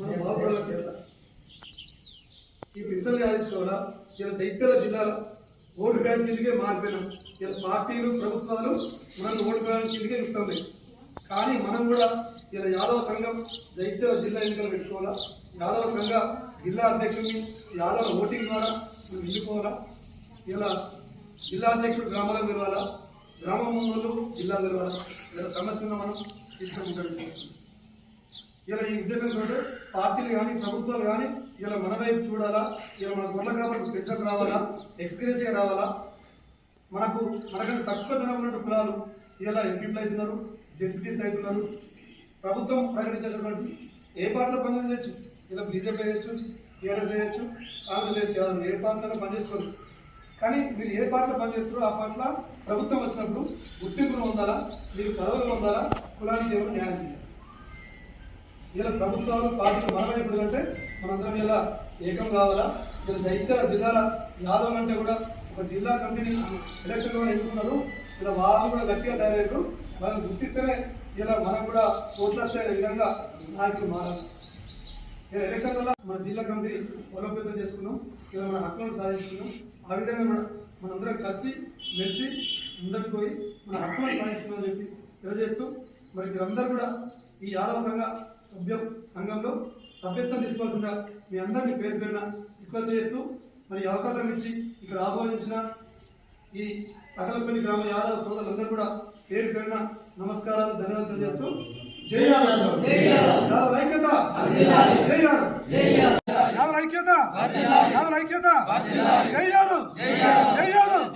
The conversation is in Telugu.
మనం బాగుపడాలని పెట్టాలి ఈ పెన్షన్లు ఆలోచించుకోవాలా ఇలా దైత్యాల జిల్లాలో ఓటు బ్యాంక్ కిందకే మారిపోయినాం. ఇలా పార్టీలు ప్రభుత్వాలు మనల్ని ఓటు బ్యాంక్ కిందకే ఇస్తున్నాయి కానీ మనం కూడా ఇలా యాదవ సంఘం దైత్యాల జిల్లా ఎన్నికలు పెట్టుకోవాలా? యాదవ సంఘ జిల్లా అధ్యక్షుడిని యాదవ ఓటింగ్ ద్వారా మనం ఎన్నుకోవాలా? ఇలా జిల్లా అధ్యక్షుడు గ్రామాలకు తెలవాలా గ్రామం జిల్లా తెలవాలా ఇలా సమస్యలను మనం తీసుకుంటాం. ఇలా ఈ ఉద్దేశంతో పార్టీలు కానీ ప్రభుత్వాలు కానీ ఇలా మన వైపు చూడాలా? ఇలా మన గొల్ల కాబట్టి పెన్షన్ రావాలా? ఎక్స్పీరియన్స్గా రావాలా? మనకు మనకంటే తక్కువ ధనం ఉన్నట్టు కులాలు ఇలా ఎంపీలు అవుతున్నారు జడ్పీటీస్ అవుతున్నారు. ప్రభుత్వం ప్రకటించేటటువంటి ఏ పార్టీలో పనిచేయచ్చు? ఇలా బీజేపీ చేయొచ్చు టీఆర్ఎస్ చేయొచ్చు కాంగ్రెస్ చేయొచ్చు. యాదవ్ ఏ పార్టీలో పనిచేసుకోరు. కానీ మీరు ఏ పార్టీలో పనిచేస్తారో ఆ పట్ల ప్రభుత్వం వచ్చినప్పుడు గుర్తింపులు ఉండాలా మీరు పదవులు ఉండాలా కులానికి ఎవరు న్యాయం చేయాలి? ఇలా ప్రభుత్వాలు పార్టీలు మనం ఎప్పుడు అంటే మనందరం ఇలా ఏకం కావాలా? ఇలా జైత్యాల జిల్లాల యాదవ్ అంటే కూడా ఒక జిల్లా కమిటీని ఎలక్షన్లో ఎన్నుకున్నారు. ఇలా వాళ్ళు కూడా గట్టిగా తయారయ్యారు. వాళ్ళని గుర్తిస్తేనే ఇలా మనం కూడా ఓట్లు వస్తే విధంగా నాయకులు మారాలి ఇలా ఎలక్షన్ వల్ల మన జిల్లా కమిటీ బలోపేతం చేసుకున్నాం. ఇలా మన హక్కులను సాధించుకున్నాం. ఆ విధంగా మన మనందరం కలిసి మెలిసి ముందరికి పోయి మన హక్కులను సాధించుకున్నామని చెప్పి తెలియజేస్తూ మరి మీరందరూ కూడా ఈ యాదవ సంఘ సభ్యం సంఘంలో సభ్యత్వం తీసుకోవాల్సిందిగా మీ అందరినీ పేరు పేరున రిక్వెస్ట్ చేస్తూ మరి అవకాశం ఇచ్చి ఇక్కడ ఆహ్వానించిన ఈ తగలపల్లి గ్రామ యాదవ సోదరులందరూ కూడా పేరు పేరున నమస్కారాలు ధన్యవాదాలు చేస్తూ జై యాదవ్. యాదవ్. ఐక్యత. జై యాదవ్. యాదవ్. ఐక్యత. యాదవ్ ఐక్యత. జై యాదవ్. జై యాదవ్.